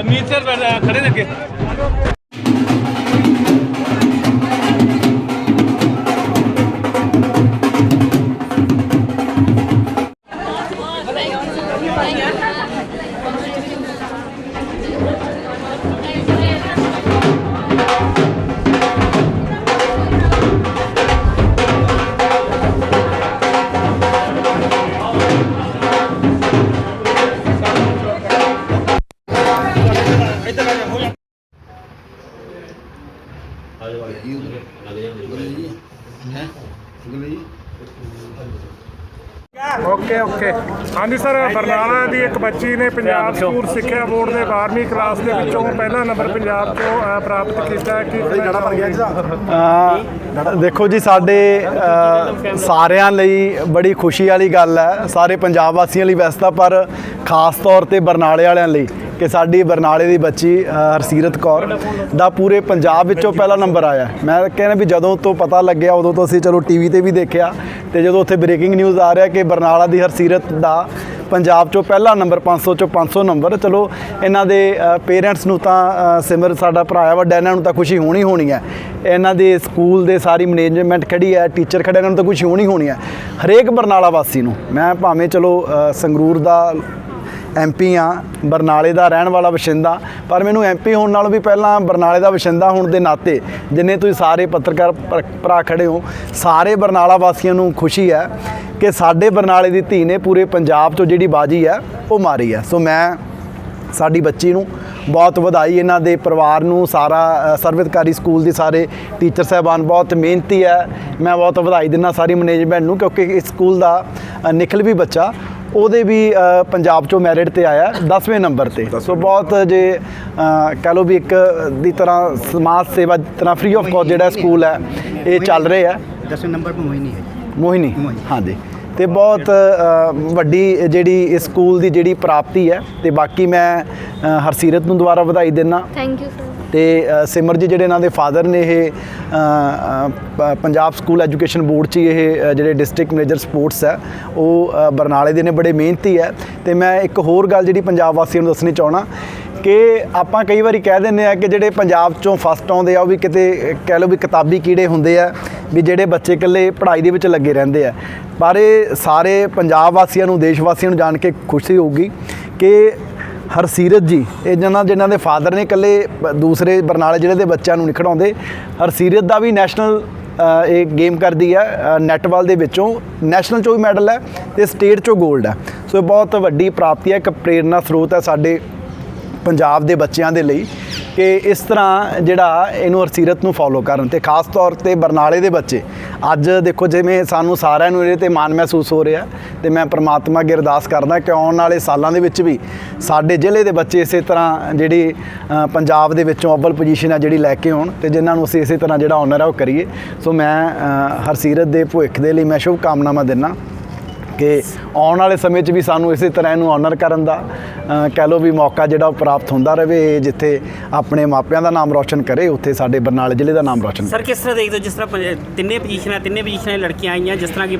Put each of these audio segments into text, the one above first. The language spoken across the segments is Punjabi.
ਅਮੀਤ ਸਰ ਖੜੇ ਨੇ ਅੱਗੇ। Okay okay. ਹਾਂਜੀ ਸਰ ਬਰਨਾਲਾ ਦੀ ਇੱਕ ਬੱਚੀ ਨੇ ਪੰਜਾਬ ਸਕੂਲ ਸਿੱਖਿਆ ਬੋਰਡ ਦੇ 12ਵੀਂ ਕਲਾਸ ਦੇ ਵਿੱਚੋਂ ਪਹਿਲਾ ਨੰਬਰ ਪੰਜਾਬ ਤੋਂ ਅ, ਪ੍ਰਾਪਤ ਕੀਤਾ ਹੈ। ਕਿ ਜੜਾ ਬਣ ਗਿਆ ਅ, ਦੇਖੋ ਜੀ ਸਾਡੇ ਸਾਰਿਆਂ ਲਈ ਬੜੀ ਖੁਸ਼ੀ ਵਾਲੀ ਗੱਲ ਹੈ। ਸਾਰੇ ਪੰਜਾਬ ਵਾਸੀਆਂ ਲਈ ਵੈਸੇ ਤਾਂ ਪਰ ਖਾਸ ਤੌਰ ਤੇ ਬਰਨਾਲੇ ਵਾਲਿਆਂ ਲਈ। ਕਿ ਸਾਡੀ ਬਰਨਾਲੇ ਦੀ ਬੱਚੀ ਹਰਸੀਰਤ ਕੌਰ ਦਾ ਪੂਰੇ ਪੰਜਾਬ ਵਿੱਚੋਂ ਪਹਿਲਾ ਨੰਬਰ ਆਇਆ ਮੈਂ ਕਹਿੰਦਾ ਵੀ ਜਦੋਂ ਤੋਂ ਪਤਾ ਲੱਗਿਆ, ਉਦੋਂ ਤੋਂ ਅਸੀਂ ਚਲੋ ਟੀਵੀ ਤੇ ਵੀ ਦੇਖਿਆ ਤੇ ਜਦੋਂ ਉੱਥੇ ਬ੍ਰੇਕਿੰਗ ਨਿਊਜ਼ ਆ ਰਿਹਾ ਕਿ ਬਰਨਾਲਾ ਦੀ ਹਰਸੀਰਤ ਦਾ ਪੰਜਾਬ ਚੋਂ ਪਹਿਲਾ ਨੰਬਰ 500 ਚੋਂ 500 ਨੰਬਰ, ਚਲੋ ਇਹਨਾਂ ਦੇ ਪੇਰੈਂਟਸ ਨੂੰ ਤਾਂ ਸਿਮਰ ਸਾਡਾ ਭਰਾ ਹੈ, ਵੱਡਾ ਇਹਨਾਂ ਨੂੰ ਤਾਂ ਖੁਸ਼ੀ ਹੋਣੀ ਹੋਣੀ ਹੈ। ਇਹਨਾਂ ਦੇ ਸਕੂਲ ਦੇ ਸਾਰੀ ਮੈਨੇਜਮੈਂਟ ਖੜੀ ਹੈ ਟੀਚਰ ਖੜੇ, ਇਹਨਾਂ ਨੂੰ ਤਾਂ ਖੁਸ਼ੀ ਹੋਣੀ ਹੋਣੀ ਹੈ। ਹਰੇਕ ਬਰਨਾਲਾ ਵਾਸੀ ਨੂੰ, ਮੈਂ ਭਾਵੇਂ ਚਲੋ ਸੰਗਰੂਰ ਦਾ ਐਮਪੀ ਆ ਬਰਨਾਲੇ ਦਾ ਰਹਿਣ ਵਾਲਾ ਵਸਿੰਦਾ। ਪਰ ਮੈਨੂੰ ਐਮਪੀ ਹੋਣ ਨਾਲੋਂ ਵੀ ਪਹਿਲਾਂ ਬਰਨਾਲੇ ਦਾ ਵਸਿੰਦਾ ਹੋਣ ਦੇ ਨਾਤੇ ਜਿੰਨੇ ਤੁਸੀਂ ਸਾਰੇ ਪੱਤਰਕਾਰ ਭਰ- ਭਰਾ ਖੜੇ ਹੋ ਸਾਰੇ ਬਰਨਾਲਾ ਵਾਸੀਆਂ ਨੂੰ ਖੁਸ਼ੀ ਹੈ ਕਿ ਸਾਡੇ ਬਰਨਾਲੇ ਦੀ ਧੀ ਨੇ ਪੂਰੇ ਪੰਜਾਬ 'ਚੋਂ ਜਿਹੜੀ ਬਾਜੀ ਹੈ ਉਹ ਮਾਰੀ ਹੈ। ਸੋ ਮੈਂ ਸਾਡੀ ਬੱਚੀ ਨੂੰ ਬਹੁਤ ਵਧਾਈ ਇਹਨਾਂ ਦੇ ਪਰਿਵਾਰ ਨੂੰ ਸਾਰਾ ਅ, ਸਰਵਿਤਕਾਰੀ ਸਕੂਲ ਦੇ ਸਾਰੇ ਟੀਚਰ ਸਾਹਿਬਾਨ ਬਹੁਤ ਮਿਹਨਤੀ ਹੈ। ਮੈਂ ਬਹੁਤ ਵਧਾਈ ਦਿੰਦਾ ਸਾਰੀ ਮੈਨੇਜਮੈਂਟ ਨੂੰ ਕਿਉਂਕਿ ਇਸ ਸਕੂਲ ਦਾ ਅ, ਨਿਖਲ ਵੀ ਬੱਚਾ ਉਹਦੇ ਵੀ ਪੰਜਾਬ ਚੋਂ ਮੈਰਿਟ ਤੇ ਆਇਆ 10ਵੇਂ ਨੰਬਰ ਤੇ। ਸੋ ਬਹੁਤ ਜੇ ਕਹਿ ਲਓ ਵੀ ਇੱਕ ਦੀ ਤਰ੍ਹਾਂ ਸਮਾਜ ਸੇਵਾ ਤਰ੍ਹਾਂ ਫ੍ਰੀ ਆਫ ਕਾਸਟ ਜਿਹੜਾ ਸਕੂਲ ਹੈ ਇਹ ਚੱਲ ਰਿਹਾ ਹੈ। ਦਸਵੇਂ ਨੰਬਰ ਪਰ ਮੋਹਿਨੀ ਹੈ ਮੋਹਿਨੀ। ਹਾਂਜੀ। ਤੇ ਬਹੁਤ ਵੱਡੀ ਜਿਹੜੀ ਇਸ ਸਕੂਲ ਦੀ ਜਿਹੜੀ ਪ੍ਰਾਪਤੀ ਹੈ ਤੇ ਬਾਕੀ ਮੈਂ ਹਰਸੀਰਤ ਨੂੰ ਦੁਬਾਰਾ ਵਧਾਈ ਦਿੰਦਾ ਥੈਂਕ ਯੂ ਸਰ ਤੇ ਸਿਮਰ ਜੀ ਜਿਹੜੇ ਇਹਨਾਂ ਦੇ ਫਾਦਰ ਨੇ ਇਹ ਪੰਜਾਬ ਸਕੂਲ ਐਜੂਕੇਸ਼ਨ ਬੋਰਡ 'ਚ ਇਹ ਜਿਹੜੇ ਡਿਸਟ੍ਰਿਕਟ ਮੈਨੇਜਰ ਸਪੋਰਟਸ ਹੈ ਉਹ ਬਰਨਾਲੇ ਦੇ ਨੇ ਬੜੇ ਮਿਹਨਤੀ ਹੈ। ਤੇ ਮੈਂ ਇੱਕ ਹੋਰ ਗੱਲ ਜਿਹੜੀ ਪੰਜਾਬ ਵਾਸੀਆਂ ਨੂੰ ਦੱਸਣੀ ਚਾਹਣਾ ਕਿ ਆਪਾਂ ਕਈ ਵਾਰੀ ਕਹਿ ਦਿੰਦੇ ਆ ਕਿ ਜਿਹੜੇ ਪੰਜਾਬ ਚੋਂ ਫਸਟ ਆਉਂਦੇ ਆ, ਉਹ ਵੀ ਕਿਤੇ, ਕਹਿ ਲਓ ਵੀ ਕਿਤਾਬੀ ਕੀੜੇ ਹੁੰਦੇ ਆ, ਵੀ ਜਿਹੜੇ ਬੱਚੇ ਇਕੱਲੇ ਪੜ੍ਹਾਈ ਦੇ ਵਿੱਚ ਲੱਗੇ ਰਹਿੰਦੇ ਆ। ਪਰ ਇਹ ਸਾਰੇ ਪੰਜਾਬ ਵਾਸੀਆਂ ਨੂੰ, ਦੇਸ਼ ਵਾਸੀਆਂ ਨੂੰ ਜਾਣ ਕੇ ਖੁਸ਼ੀ ਹੋਊਗੀ ਕਿ ਹਰਸੀਰਤ ਜੀ, ਇਹ ਜਿਹਨਾਂ ਜਿਨ੍ਹਾਂ ਦੇ ਫਾਦਰ ਨੇ ਇਕੱਲੇ ਦੂਸਰੇ ਬਰਨਾਲੇ ਜ਼ਿਲ੍ਹੇ ਦੇ ਬੱਚਿਆਂ ਨੂੰ ਨਹੀਂ ਖਿਡਾਉਂਦੇ, ਹਰਸੀਰਤ ਦਾ ਵੀ ਨੈਸ਼ਨਲ ਇਹ ਗੇਮ ਕਰਦੀ ਹੈ ਨੈਟਬਾਲ ਦੇ ਵਿੱਚੋਂ ਨੈਸ਼ਨਲ ਚੋਂ ਵੀ ਮੈਡਲ ਹੈ ਤੇ ਸਟੇਟ ਚੋਂ 골ਡ ਹੈ। ਸੋ ਇਹ ਬਹੁਤ ਵੱਡੀ ਪ੍ਰਾਪਤੀ ਹੈ, ਇੱਕ ਪ੍ਰੇਰਨਾ ਸਰੋਤ ਹੈ ਸਾਡੇ ਪੰਜਾਬ ਦੇ ਬੱਚਿਆਂ ਦੇ ਲਈ ਕਿ ਇਸ ਤਰ੍ਹਾਂ ਜਿਹੜਾ ਇਹਨੂੰ ਹਰਸੀਰਤ ਨੂੰ ਫੋਲੋ ਕਰਨ ਤੇ ਖਾਸ ਤੌਰ ਤੇ ਬਰਨਾਲੇ ਦੇ ਬੱਚੇ। ਅੱਜ ਦੇਖੋ ਜਿਵੇਂ ਸਾਨੂੰ ਸਾਰਿਆਂ ਨੂੰ ਇਹਦੇ ਤੇ ਮਾਣ ਮਹਿਸੂਸ ਹੋ ਰਿਹਾ ਤੇ ਮੈਂ ਪ੍ਰਮਾਤਮਾ ਅੱਗੇ ਅਰਦਾਸ ਕਰਦਾ ਕਿ ਆਉਣ ਵਾਲੇ ਸਾਲਾਂ ਦੇ ਵਿੱਚ ਵੀ ਸਾਡੇ ਜ਼ਿਲ੍ਹੇ ਦੇ ਬੱਚੇ ਇਸੇ ਤਰ੍ਹਾਂ ਜਿਹੜੀ ਪੰਜਾਬ ਦੇ ਵਿੱਚੋਂ ਅਵਲ ਪੋਜੀਸ਼ਨ ਆ ਜਿਹੜੀ ਲੈ ਕੇ ਆਉਣ ਤੇ ਜਿਨ੍ਹਾਂ ਨੂੰ ਅਸੀਂ ਇਸੇ ਤਰ੍ਹਾਂ ਜਿਹੜਾ ਆਨਰ ਆ ਉਹ ਕਰੀਏ। ਸੋ ਮੈਂ ਹਰਸੀਰਤ ਦੇ ਭਵਿੱਖ ਦੇ ਲਈ ਮੈਂ ਸ਼ੁਭ ਕਾਮਨਾਵਾਂ ਦਿੰਦਾ। ਕਿ ਆਉਣ ਵਾਲੇ ਸਮੇਂ 'ਚ ਵੀ ਸਾਨੂੰ ਇਸੇ ਤਰ੍ਹਾਂ ਇਹਨੂੰ ਆਨਰ ਕਰਨ ਦਾ ਕਹਿ ਲਓ ਵੀ ਮੌਕਾ ਜਿਹੜਾ ਉਹ ਪ੍ਰਾਪਤ ਹੁੰਦਾ ਰਹੇ ਜਿੱਥੇ ਆਪਣੇ ਮਾਪਿਆਂ ਦਾ ਨਾਮ ਰੌਸ਼ਨ ਕਰੇ ਉੱਥੇ ਸਾਡੇ ਬਰਨਾਲੇ ਜ਼ਿਲ੍ਹੇ ਦਾ ਨਾਮ ਰੌਸ਼ਨ ਸਰ ਕਿਸ ਤਰ੍ਹਾਂ ਦੇਖਦੇ ਹੋ ਜਿਸ ਤਰ੍ਹਾਂ ਤਿੰਨੇ ਪੋਜੀਸ਼ਨਾਂ ਤਿੰਨੇ ਪੋਜੀਸ਼ਨਾਂ ਲੜਕੀਆਂ ਆਈਆਂ ਜਿਸ ਤਰ੍ਹਾਂ ਕਿ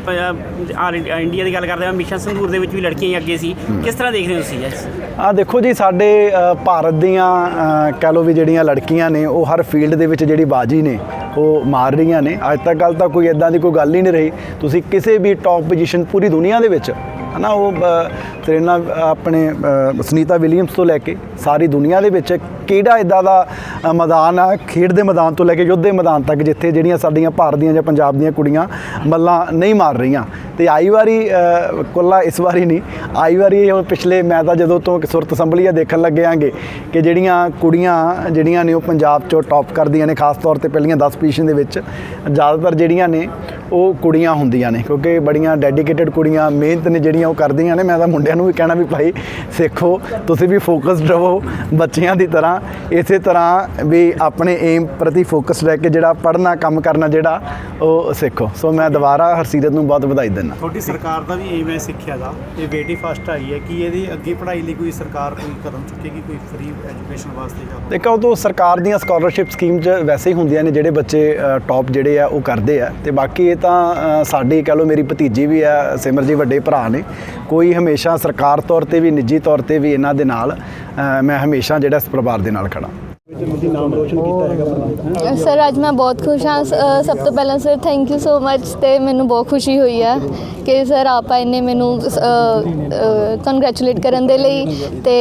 ਇੰਡੀਆ ਦੀ ਗੱਲ ਕਰਦੇ ਹਾਂ ਮਿਸ਼ਨ ਸੰਗੂਰ ਦੇ ਵਿੱਚ ਵੀ ਲੜਕੀਆਂ ਅੱਗੇ ਸੀ। ਕਿਸ ਤਰ੍ਹਾਂ ਦੇਖਦੇ ਹੋ ਤੁਸੀਂ ਇਸ? ਆ ਦੇਖੋ ਜੀ ਸਾਡੇ ਭਾਰਤ ਦੀਆਂ ਕਹਿ ਲਓ ਵੀ ਜਿਹੜੀਆਂ ਲੜਕੀਆਂ ਨੇ ਉਹ ਹਰ ਫੀਲਡ ਦੇ ਵਿੱਚ ਜਿਹੜੀ ਬਾਜੀ ਨੇ ਉਹ ਮਾਰ ਰਹੀਆਂ ਨੇ। ਅੱਜ ਤੱਕ ਗੱਲ ਤਾਂ ਕੋਈ ਇਦਾਂ ਦੀ ਕੋਈ ਗੱਲ ਹੀ ਨਹੀਂ ਰਹੀ। ਤੁਸੀਂ ਕਿਸੇ ਵੀ ਟੌਪ ਪੋਜੀਸ਼ਨ ਪੂਰੀ ਦੁਨੀਆ ਦੇ ਵਿੱਚ ਹਨਾ ਉਹ ਅ, ਸਰੇਨਾ ਆਪਣੇ ਸੁਨੀਤਾ ਵਿਲੀਅਮਸ ਤੋਂ ਲੈ ਕੇ ਸਾਰੀ ਦੁਨੀਆ ਦੇ ਵਿੱਚ ਕਿਹੜਾ ਇਦਾਂ ਦਾ ਮੈਦਾਨ ਆ? ਖੇਡ ਦੇ ਮੈਦਾਨ ਤੋਂ ਲੈ ਕੇ ਯੁੱਧ ਦੇ ਮੈਦਾਨ ਤੱਕ ਜਿੱਥੇ ਜਿਹੜੀਆਂ ਸਾਡੀਆਂ ਭਾਰਤ ਦੀਆਂ ਜਾਂ ਪੰਜਾਬ ਦੀਆਂ ਕੁੜੀਆਂ ਮੱਲਾਂ ਨਹੀਂ ਮਾਰ ਰਹੀਆਂ। ਤੇ ਆਈ ਵਾਰੀ ਕੁੱਲਾ ਇਸ ਵਾਰੀ ਨਹੀਂ। ਆਈ ਵਾਰੀ ਹੁਣ ਪਿਛਲੇ, ਮੈਂ ਤਾਂ ਜਦੋਂ ਤੋਂ ਸੁਰਤ ਸੰਭਲੀਆ ਦੇਖਣ ਲੱਗਿਆਂਗੇ ਕਿ ਜਿਹੜੀਆਂ ਕੁੜੀਆਂ, ਜਿਹੜੀਆਂ ਨੇ ਉਹ ਪੰਜਾਬ ਚੋਂ ਟੌਪ ਕਰਦੀਆਂ ਨੇ, ਖਾਸ ਤੌਰ ਤੇ ਪਹਿਲੀਆਂ 10 ਪੋਜੀਸ਼ਨ ਦੇ ਵਿੱਚ, ਜ਼ਿਆਦਾਤਰ ਜਿਹੜੀਆਂ ਨੇ, ਉਹ ਕੁੜੀਆਂ ਹੁੰਦੀਆਂ ਨੇ, ਕਿਉਂਕਿ ਬੜੀਆਂ ਡੈਡੀਕੇਟਿਡ ਕੁੜੀਆਂ, ਮਿਹਨਤ ਨੇ ਜਿਹੜੀਆਂ ਉਹ ਕਰਦੀਆਂ ਨੇ। ਮੈਂ ਤਾਂ ਮੁੰਡਿਆਂ ਨੂੰ ਵੀ ਕਹਿਣਾ ਵੀ ਭਾਈ, ਸਿੱਖੋ, ਤੁਸੀਂ ਵੀ ਫੋਕਸਡ ਰਹੋ ਬੱਚਿਆਂ ਦੀ ਤਰ੍ਹਾਂ। ਇਸੇ ਤਰ੍ਹਾਂ ਵੀ ਆਪਣੇ ਏਮ ਪ੍ਰਤੀ ਫੋਕਸ ਰਹਿ ਕੇ ਜਿਹੜਾ ਪੜ੍ਹਨਾ, ਕੰਮ ਕਰਨਾ, ਜਿਹੜਾ ਉਹ ਸਿੱਖੋ। ਸੋ ਮੈਂ ਦੁਬਾਰਾ ਹਰਸੀਰਤ ਨੂੰ ਬਹੁਤ ਵਧਾਈ ਦਿੰਦਾ। ਤੁਹਾਡੀ ਸਰਕਾਰ ਦਾ ਵੀ ਏਮ ਹੈ ਸਿੱਖਿਆ ਦਾ ਇਹ ਬੇਟੀ ਫਸਟ ਆਈ ਹੈ। ਕਿ ਇਹਦੀ ਅੱਗੇ ਪੜ੍ਹਾਈ ਲਈ ਕੋਈ ਸਰਕਾਰ ਕੋਈ ਕਦਮ ਚੁੱਕੇਗੀ ਕੋਈ ਫ੍ਰੀ ਐਜੂਕੇਸ਼ਨ ਵਾਸਤੇ ਜਾਂ ਦੇਖੋ ਤੋਂ ਸਰਕਾਰ ਦੀਆਂ ਸਕਾਲਰਸ਼ਿਪ ਸਕੀਮ 'ਚ ਵੈਸੇ ਹੀ ਹੁੰਦੀਆਂ ਨੇ ਜਿਹੜੇ ਬੱਚੇ ਟੌਪ ਜਿਹੜੇ ਆ ਉਹ ਕਰਦੇ ਆ। ਤੇ ਬਾਕੀ ਇਹ ਤਾਂ ਸਾਡੀ ਕਹ ਲਓ ਮੇਰੀ ਭਤੀਜੀ ਵੀ ਆ ਸਿਮਰ ਜੀ ਵੱਡੇ ਭਰਾ ਨੇ। ਕੋਈ ਹਮੇਸ਼ਾ ਸਰਕਾਰ ਤੌਰ ਤੇ ਵੀ ਨਿੱਜੀ ਤੌਰ ਤੇ ਵੀ ਇਹਨਾਂ ਦੇ ਨਾਲ ਮੈਂ ਹਮੇਸ਼ਾ ਜਿਹੜਾ ਇਸ ਪਰਿਵਾਰ ਦੇ ਨਾਲ ਖੜਾ ਸਰ, ਅੱਜ ਮੈਂ ਬਹੁਤ ਖੁਸ਼ ਹਾਂ। ਸ- ਸਭ ਤੋਂ ਪਹਿਲਾਂ sir thank you so much ਤੇ ਮੈਨੂੰ ਬਹੁਤ ਖੁਸ਼ੀ ਹੋਈ ਆ ਕਿ ਸਰ, ਆਪ ਆਏ ਮੈਨੂੰ ਕੰਗ੍ਰੈਚੁਲੇਟ ਕਰਨ ਦੇ ਲਈ ਤੇ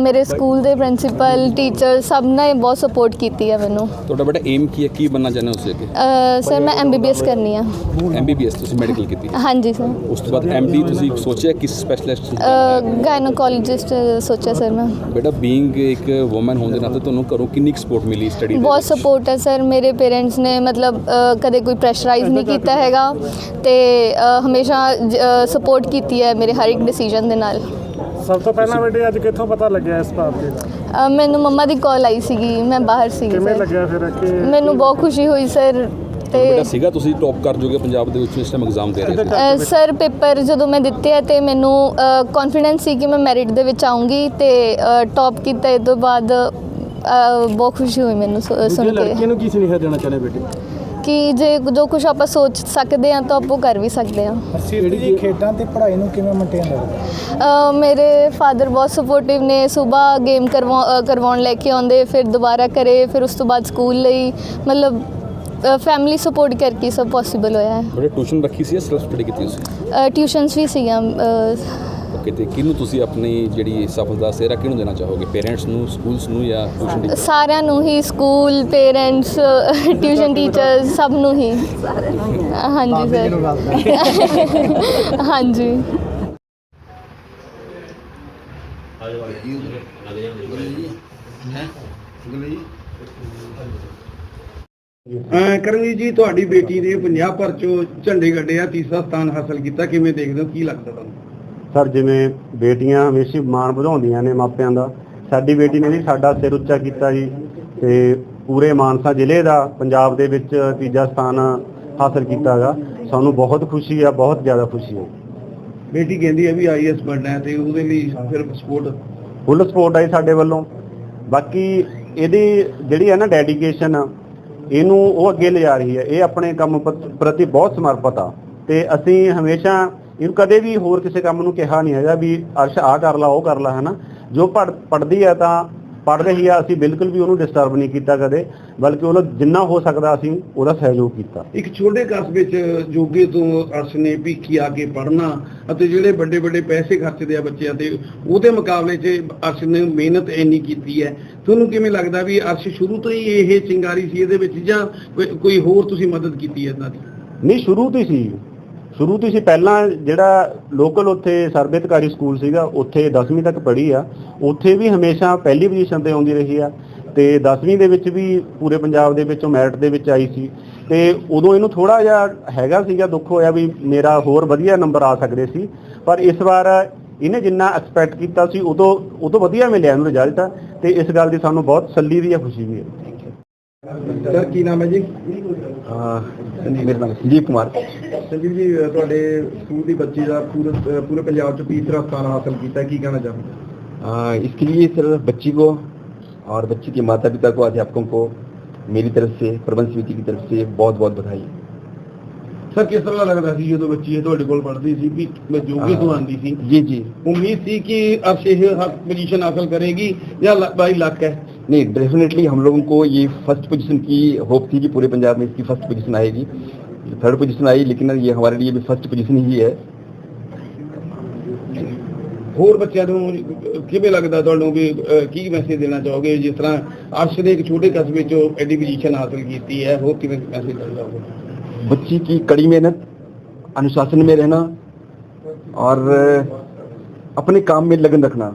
ਮੇਰੇ ਸਕੂਲ ਦੇ ਪ੍ਰਿੰਸੀਪਲ ਟੀਚਰ ਸਭ ਨੇ ਬਹੁਤ ਸਪੋਰਟ ਕੀਤੀ ਹੈ ਮੈਨੂੰ। ਤੁਹਾਡਾ ਬੇਟਾ ਏਮ ਕੀ ਹੈ? ਕੀ ਬਣਨਾ ਚਾਹੁੰਦੇ ਹੋ ਤੁਸੀਂ ਅੱਗੇ? ਸਰ ਮੈਂ ਐਮਬੀਬੀਐਸ ਕਰਨੀ ਆ। ਐਮਬੀਬੀਐਸ ਤੁਸੀਂ ਮੈਡੀਕਲ ਕੀਤੀ ਹਾਂਜੀ ਸਰ ਉਸ ਤੋਂ ਬਾਅਦ ਐਮਡੀ ਤੁਸੀਂ ਸੋਚਿਆ ਕਿਸ ਸਪੈਸ਼ਲਿਸਟ ਗਾਇਨੋਕੋਲੋਜਿਸਟ ਸੋਚਿਆ ਸਰ ਮੈਂ। ਬੇਟਾ ਬੀਇੰਗ ਇੱਕ ਔਮਨ ਹੋਣ ਦੇ ਨਾਤੇ ਤੁਹਾਨੂੰ ਘਰੋਂ ਕਿੰਨੀ ਸਪੋਰਟ ਮਿਲੀ ਸਟੱਡੀ ਬਹੁਤ ਸਪੋਰਟ ਹੈ ਸਰ ਮੇਰੇ ਪੇਰੈਂਟਸ ਨੇ ਮਤਲਬ ਅ, ਕਦੇ ਕੋਈ ਪ੍ਰੈਸ਼ਰਾਈਜ਼ ਨਹੀਂ ਕੀਤਾ ਹੈਗਾ ਤੇ ਅ, ਹਮੇਸ਼ਾ ਸਪੋਰਟ ਕੀਤੀ ਹੈ ਮੇਰੇ ਹਰ ਇੱਕ ਡਿਸੀਜਨ ਦੇ ਨਾਲ। ਸਭ ਤੋਂ ਪਹਿਲਾਂ ਬੇਟੇ ਅੱਜ ਕਿੱਥੋਂ ਪਤਾ ਲੱਗਿਆ ਇਸ ਬਾਤ ਦਾ? ਅ, ਮੈਨੂੰ ਮੰਮਾ ਦੀ ਕਾਲ ਆਈ ਸੀਗੀ ਮੈਂ ਬਾਹਰ ਸੀਗੀ ਕਿਵੇਂ ਸਰ ਲੱਗਿਆ ਫਿਰ ਕਿ ਮੈਨੂੰ ਬਹੁਤ ਖੁਸ਼ੀ ਹੋਈ ਸਰ ਤੇ ਬੇਟਾ ਸੀਗਾ ਤੁਸੀਂ ਟੌਪ ਕਰ ਜੋਗੇ ਪੰਜਾਬ ਦੇ ਵਿੱਚ ਇਸ ਟਾਈਮ ਐਗਜ਼ਾਮ ਦੇ ਰਹੇ ਸੀ। ਅ, ਸਰ ਪੇਪਰ ਜਦੋਂ ਮੈਂ ਦਿੱਤੇ ਆ ਤੇ ਮੈਨੂੰ ਕੌਨਫੀਡੈਂਸ ਸੀ ਕਿ ਮੈਂ ਮੈਰਿਟ ਦੇ ਵਿੱਚ ਆਉਂਗੀ ਤੇ ਟੌਪ ਕੀਤਾ ਇਹ ਤੋਂ ਬਾਅਦ ਅ, ਬਹੁਤ ਖੁਸ਼ੀ ਹੋਈ ਮੈਨੂੰ ਸੁ- ਸੁਣ ਕੇ। ਨੂੰ ਕੀ ਸੁਨੇਹਾ ਦੇਣਾ ਚਾਹੁੰਦੇ ਬੇਟੇ? ਕਿ ਜੇ ਜੋ ਕੁਝ ਆਪਾਂ ਸੋਚ ਸਕਦੇ ਹਾਂ ਤਾਂ ਆਪਾਂ ਉਹ ਕਰ ਵੀ ਸਕਦੇ ਹਾਂ। ਜਿਹੜੀ ਜੀ ਖੇਡਾਂ ਤੇ ਪੜ੍ਹਾਈ ਨੂੰ ਕਿਵੇਂ ਮੇਨਟੇਨ ਰੱਖਦੇ ਅ, ਮੇਰੇ ਫਾਦਰ ਬਹੁਤ ਸਪੋਰਟਿਵ ਨੇ ਸਵੇਰ ਗੇਮ ਕਰਵਾ ਅ, ਕਰਵਾਉਣ ਲੈ ਕੇ ਆਉਂਦੇ ਫਿਰ ਦੁਬਾਰਾ ਕਰੇ ਫਿਰ ਉਸ ਤੋਂ ਬਾਅਦ ਸਕੂਲ ਲਈ ਮਤਲਬ ਫੈਮਿਲੀ ਸਪੋਰਟ ਕਰਕੇ ਹੀ ਸਭ ਪੋਸੀਬਲ ਹੋਇਆ ਹੈ। ਟਿਊਸ਼ਨ ਰੱਖੀ ਸੀ ਜਾਂ ਸੈਲਫ ਸਟੱਡੀ ਕੀਤੀ ਤੁਸੀਂ ਟਿਊਸ਼ਨਸ ਵੀ ਸੀਗੀਆਂ ਅ, ਓਕੇ ਤੇ ਕਿਹਨੂੰ ਤੁਸੀਂ ਆਪਣੀ ਜਿਹੜੀ ਸਫਲਤਾ ਸਿਹਰਾ ਕਿਹਨੂੰ ਦੇਣਾ ਚਾਹੋਗੇ? ਪੇਰੈਂਟਸ ਨੂੰ ਸਕੂਲਸ ਨੂੰ ਜਾਂ ਟਿਊਸ਼ਨ ਟੀਚਰ ਸਾਰਿਆਂ ਨੂੰ ਹੀ ਸਕੂਲ ਪੇਰੈਂਟਸ ਟਿਊਸ਼ਨ ਟੀਚਰਸ ਸਭ ਨੂੰ ਹੀ। ਹਾਂਜੀ ਸਰ ਹਾਂਜੀ। ਕਰਮਜੀਤ ਜੀ ਤੁਹਾਡੀ ਬੇਟੀ ਨੇ ਪੰਜਾਬ ਭਰ ਚੋਂ ਝੰਡੇ ਗੱਡੇ ਆ ਤੀਸਰਾ ਸਥਾਨ ਹਾਸਲ ਕੀਤਾ। ਕਿਵੇਂ ਦੇਖਦੇ ਹੋ? ਕੀ ਲੱਗਦਾ ਤੁਹਾਨੂੰ? ਸਰ ਜਿਵੇਂ ਬੇਟੀਆਂ ਹਮੇਸ਼ਾ ਮਾਣ ਵਧਾਉਂਦੀਆਂ ਨੇ ਮਾਪਿਆਂ ਦਾ ਸਾਡੀ ਬੇਟੀ ਨੇ ਵੀ ਸਾਡਾ ਸਿਰ ਉੱਚਾ ਕੀਤਾ ਜੀ ਤੇ ਪੂਰੇ ਮਾਨਸਾ ਜ਼ਿਲ੍ਹੇ ਦਾ ਪੰਜਾਬ ਦੇ ਵਿੱਚ ਤੀਜਾ ਸਥਾਨ ਹਾਸਲ ਕੀਤਾਗਾ। ਸਾਨੂੰ ਬਹੁਤ ਖੁਸ਼ੀ ਆ ਬਹੁਤ ਜ਼ਿਆਦਾ ਖੁਸ਼ੀ ਹੈ ਬੇਟੀ ਕਹਿੰਦੀ ਹੈ ਵੀ ਆਈਐਸ ਬਣਨਾ ਹੈ ਤੇ ਉਹਦੇ ਲਈ ਫਿਰ ਸਪੋਰਟ ਫੁੱਲ ਸਪੋਰਟ ਹੈ ਸਾਡੇ ਵੱਲੋਂ। ਬਾਕੀ ਇਹਦੀ ਜਿਹੜੀ ਹੈ ਨਾ ਡੈਡੀਕੇਸ਼ਨ ਇਹਨੂੰ ਉਹ ਅੱਗੇ ਲਿਜਾ ਰਹੀ ਹੈ ਇਹ ਆਪਣੇ ਕੰਮ ਪ੍ਰਤੀ ਬਹੁਤ ਸਮਰਪਿਤ ਆ। ਤੇ ਅਸੀਂ ਹਮੇਸ਼ਾ ਇਹਨੂੰ ਕਦੇ ਵੀ ਹੋਰ ਕਿਸੇ ਕੰਮ ਨੂੰ ਕਿਹਾ ਨਹੀਂ ਹੈਗਾ ਵੀ ਅਰਸ਼ ਆ ਕਰ ਲਾ ਉਹ ਕਰ ਲਾ ਹਨਾ? ਜੋ ਪੜ ਪੜਦੀ ਹੈ ਤਾਂ ਪੜ ਰਹੀ ਆ ਅਸੀਂ ਬਿਲਕੁਲ ਵੀ ਉਹਨੂੰ ਡਿਸਟਰਬ ਨਹੀਂ ਕੀਤਾ ਕਦੇ ਬਲਕਿ ਉਹਦਾ ਜਿੰਨਾ ਹੋ ਸਕਦਾ ਅਸੀਂ ਉਹਦਾ ਸਹਿਯੋਗ ਕੀਤਾ। ਇੱਕ ਛੋਟੇ ਕਸਬੇ 'ਚ ਜੋਗੇ ਤੋਂ ਅਰਸ਼ ਨੇ ਭੀਖੀ ਆ ਕੇ ਪੜ੍ਹਨਾ ਅਤੇ ਜਿਹੜੇ ਵੱਡੇ ਵੱਡੇ ਪੈਸੇ ਖਰਚਦੇ ਆ ਬੱਚਿਆਂ ਤੇ ਉਹਦੇ ਮੁਕਾਬਲੇ 'ਚ ਅਰਸ਼ ਨੇ ਮਿਹਨਤ ਇੰਨੀ ਕੀਤੀ ਹੈ। ਤੁਹਾਨੂੰ ਕਿਵੇਂ ਲੱਗਦਾ ਵੀ ਅਰਸ਼ ਸ਼ੁਰੂ ਤੋਂ ਹੀ ਇਹ ਚਿੰਗਾਰੀ ਸੀ ਇਹਦੇ ਵਿੱਚ ਜਾਂ ਕੋਈ- ਕੋਈ ਹੋਰ ਤੁਸੀਂ ਮਦਦ ਕੀਤੀ ਹੈ ਇਹਨਾਂ ਦੀ? ਨਹੀਂ ਸ਼ੁਰੂ ਤੋਂ ਹੀ ਸੀ। ਸ਼ੁਰੂ ਤੋਂ ਹੀ ਸੀ। ਪਹਿਲਾਂ ਜਿਹੜਾ ਲੋਕਲ ਉੱਥੇ ਸਰਬਿਤਕਾਰੀ ਸਕੂਲ ਸੀਗਾ, ਉੱਥੇ 10ਵੀਂ ਤੱਕ ਪੜ੍ਹੀ ਆ। ਉੱਥੇ ਵੀ ਹਮੇਸ਼ਾ ਪਹਿਲੀ ਪੋਜੀਸ਼ਨ ਤੇ ਆਉਂਦੀ ਰਹੀ ਆ। ਤੇ 10ਵੀਂ ਦੇ ਵਿੱਚ ਵੀ ਪੂਰੇ ਪੰਜਾਬ ਦੇ ਵਿੱਚੋਂ ਮੈਰਿਟ ਦੇ ਵਿੱਚ ਆਈ ਸੀ। ਤੇ ਉਦੋਂ ਇਹਨੂੰ ਥੋੜਾ ਜਿਹਾ ਹੈਗਾ ਸੀਗਾ, ਦੁੱਖ ਹੋਇਆ ਵੀ ਮੇਰਾ ਹੋਰ ਵਧੀਆ ਨੰਬਰ ਆ ਸਕਦੇ ਸੀ। ਪਰ ਇਸ ਵਾਰ ਇਹਨੇ ਜਿੰਨਾ ਐਕਸਪੈਕਟ ਕੀਤਾ ਸੀ, ਉਦੋਂ ਉਦੋਂ ਵਧੀਆ ਮਿਲਿਆ ਇਹਨੂੰ ਰਿਜ਼ਲਟ ਤੇ ਇਸ ਗੱਲ ਦੀ ਸਾਨੂੰ ਬਹੁਤ ਸੱਲੀ ਵੀ ਹੈ ਖੁਸ਼ੀ ਵੀ ਹੈ ਸਰ ਕੀ ਨਾਮ ਹੈ ਜੀ? ਮੇਰਾ ਨਾਮ ਸੰਜੀਵ ਕੁਮਾਰ ਸੰਜੀਵ ਜੀ ਅ, ਤੁਹਾਡੇ ਸਕੂਲ ਦੀ ਬੱਚੀ ਦਾ ਪੂਰੇ ਅ, ਪੂਰੇ ਪੰਜਾਬ 'ਚ ਤੀਸਰਾ ਸਥਾਨ ਹਾਸਲ ਕੀਤਾ ਕੀ ਕਹਿਣਾ ਚਾਹੁੰਦੇ आ, इसके लिए सर बच्ची को और बच्ची के माता पिता को अध्यापकों को मेरी तरफ से प्रबंध समिति की तरफ से बहुत बहुत बधाई ਸਰ ਕਿਸ ਤਰ੍ਹਾਂ ਲੱਗਦਾ ਸੀ ਜਦੋਂ ਬੱਚੀ ਇਹ ਤੁਹਾਡੇ ਕੋਲ ਪੜ੍ਹਦੀ ਸੀ ਵੀ ਮੈਂ ਜੋਗੇ ਤੋਂ ਆਂਦੀ ਸੀ जी जी ਉਮੀਦ ਸੀ ਕਿ ਅਰਸ਼ ਇਹ ਪੋਜੀਸ਼ਨ ਹਾਸਲ ਕਰੇਗੀ ਜਾਂ ਲ- ਬਾਈ ਲੱਕ ਹੈ नहीं डेफिनेटली हम लोगों को ये फर्स्ट पोजीशन की होप थी कि पूरे पंजाब में इसकी फर्स्ट पोजीशन आएगी थर्ड पोजीशन आई लेकिन ये हमारे लिए भी फर्स्ट पोजीशन ही है ਹੋਰ ਬੱਚਿਆਂ ਨੂੰ ਅ, ਕਿਵੇਂ ਲੱਗਦਾ ਤੁਹਾਨੂੰ ਵੀ ਅ, ਕੀ ਮੈਸੇਜ ਦੇਣਾ ਚਾਹੋਗੇ ਜਿਸ ਤਰ੍ਹਾਂ ਅਰਸ਼ ਨੇ ਇੱਕ ਛੋਟੇ ਕਸਬੇ 'ਚੋਂ ਐਡੀ ਪੋਜੀਸ਼ਨ ਹਾਸਲ ਕੀਤੀ ਹੈ ਹੋਰ ਕਿਵੇਂ ਮੈਸੇਜ ਦੇਣਾ ਚਾਹੋਗੇ बच्ची की कड़ी मेहनत अनुशासन में रहना और अपने काम में लगन रखना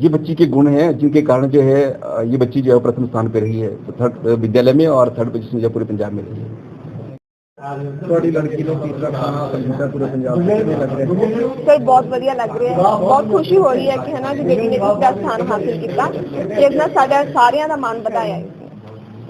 ये बच्ची के गुण हैं जिनके कारण जो है ये बच्ची जो है प्रथम स्थान पे रही है थर्ड विद्यालय में और थर्ड पोजीशन जो पूरे पंजाब में रही है ਤੁਹਾਡੀ ਲੜਕੀ ਨੂੰ ਤੀਸਰਾ ਸਥਾਨ ਹਾਸਲ ਕੀਤਾ ਪੂਰੇ ਪੰਜਾਬ 'ਚ ਕਿਵੇਂ ਲੱਗ ਰਿਹਾ ਸਰ ਬਹੁਤ ਵਧੀਆ ਲੱਗ ਰਿਹਾ ਹੈ ਬਹੁਤ ਖੁਸ਼ੀ ਹੋ ਰਹੀ ਹੈ ਕਿ ਹਨਾ ਕਿ ਬੇਟੀ ਨੇ ਤੀਸਰਾ ਸਥਾਨ ਹਾਸਿਲ ਕੀਤਾ ਜਿਸ ਨਾਲ ਸਾਡਾ ਸਾਰਿਆਂ ਦਾ ਮਾਣ ਵਧਾਇਆ ਹੈ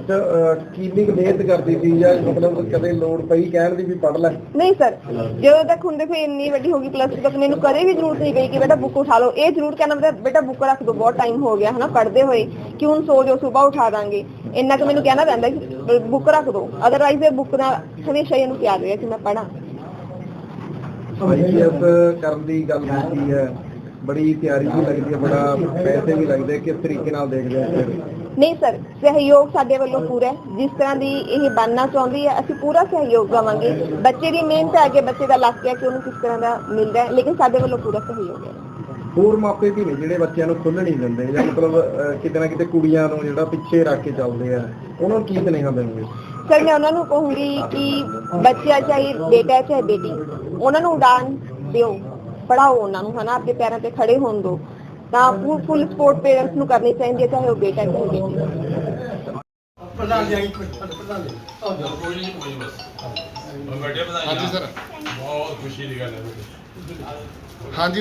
ਅੱਛਾ ਕਿੰਨੀ ਮਿਹਨਤ ਕਰਦੀ ਸੀ ਜਾਂ ਮਤਲਬ ਕਦੇ ਲੋੜ ਪਈ ਕਹਿਣ ਦੀ ਵੀ ਪੜ ਲੈ? ਨਹੀਂ ਸਰ ਜਦੋਂ ਤੱਕ ਹੁਣ ਦੇਖੋ ਇੰਨੀ ਵੱਡੀ ਹੋ ਗਈ ਪਲੱਸ ਤੱਕ ਮੈਨੂੰ ਕਦੇ ਵੀ ਜ਼ਰੂਰਤ ਨਹੀਂ ਪਈ ਕਿ ਬੇਟਾ ਬੁੱਕ ਉਠਾ ਲਓ। ਇਹ ਜ਼ਰੂਰ ਕਹਿਣਾ ਮਤਲਬ ਬੇਟਾ ਬੁੱਕ ਰੱਖ ਦੋ ਬਹੁਤ ਟਾਈਮ ਹੋ ਗਿਆ ਹਨਾ ਪੜ੍ਹਦੇ ਹੋਏ। ਕਿ ਹੁਣ ਸੋ ਜਾਓ ਸਵੇਰ ਉਠਾ ਦਾਂਗੇ। ਇੰਨਾ ਕਿ ਮੈਨੂੰ ਕਹਿਣਾ ਪੈਂਦਾ ਕਿ ਬੁੱਕ ਰੱਖ ਦੋ। ਅਦਰਵਾਈਜ਼ ਇਹ ਬੁੱਕ ਨਾਲ ਹਮੇਸ਼ਾ ਇਹਨੂੰ ਪਿਆਰ ਰਿਹਾ ਕਿ ਮੈਂ ਪੜਾਂ ਆਈਪੀਐਸ ਕਰਨ ਦੀ ਗੱਲ ਕੀਤੀ ਹੈ। ਬੜੀ ਤਿਆਰੀ ਵੀ ਲੱਗਦੀ ਹੈ ਬੜਾ ਪੈਸੇ ਵੀ ਲੱਗਦੇ ਕਿਸ ਤਰੀਕੇ ਨਾਲ ਦੇਖਦੇ ਹੋ ਨਹੀਂ ਸਰ ਸਹਿਯੋਗ ਸਾਡੇ ਵੱਲੋਂ ਪੂਰਾ ਹੈ। ਜਿਸ ਤਰ੍ਹਾਂ ਦੀ ਇਹ ਬਣਨਾ ਚਾਹੁੰਦੀ ਹੈ ਅਸੀਂ ਪੂਰਾ ਸਹਿਯੋਗ ਦੇਵਾਂਗੇ। ਬੱਚੇ ਦੀ ਮਿਹਨਤ ਹੈ ਅੱਗੇ ਬੱਚੇ ਦਾ ਲੱਕ ਹੈ ਕਿ ਉਹਨੂੰ ਕਿਸ ਤਰ੍ਹਾਂ ਦਾ ਮਿਲਦਾ ਹੈ ਲੇਕਿਨ ਸਾਡੇ ਵੱਲੋਂ ਪੂਰਾ ਸਹਿਯੋਗ ਹੈ। ਹੋਰ ਮਾਪੇ ਵੀ ਨੇ ਜਿਹੜੇ ਬੱਚਿਆਂ ਨੂੰ ਖੁੱਲ੍ਹ ਨਹੀਂ ਦਿੰਦੇ ਜਾਂ ਮਤਲਬ ਅਹ, ਕਿਤੇ ਨਾ ਕਿਤੇ ਕੁੜੀਆਂ ਨੂੰ ਜਿਹੜਾ ਪਿੱਛੇ ਰੱਖ ਕੇ ਚੱਲਦੇ ਆ ਉਹਨਾਂ ਨੂੰ ਕੀ ਸੁਨੇਹਾ ਦੇਣਗੇ ਸਰ ਮੈਂ ਉਹਨਾਂ ਨੂੰ ਕਹੂੰਗੀ ਕਿ ਬੱਚਾ ਚਾਹੇ ਬੇਟਾ ਹੈ ਚਾਹੇ ਬੇਟੀ ਉਹਨਾਂ ਨੂੰ ਉਡਾਨ ਦਿਓ ਪੜਾਓ ਉਹਨਾਂ ਨੂੰ ਹਨਾ ਆਪਣੇ ਪੈਰਾਂ ਤੇ ਖੜੇ ਹੋਣ ਦਿਓ। ਤਾਂ ਫੁੱਲ ਸਪੋਰਟ ਪੇਰੈਂਟਸ ਨੂੰ ਕਰਨੀ ਚਾਹੀਦੀ ਹੈ ਚਾਹੇ ਉਹ ਬੇਟਾ ਚਾਹੇ ਬੇਟੀ। ਸਰ। ਬਹੁਤ ਖੁਸ਼ੀ ਦੀ ਗੱਲ ਹੈ। ਹਾਂਜੀ।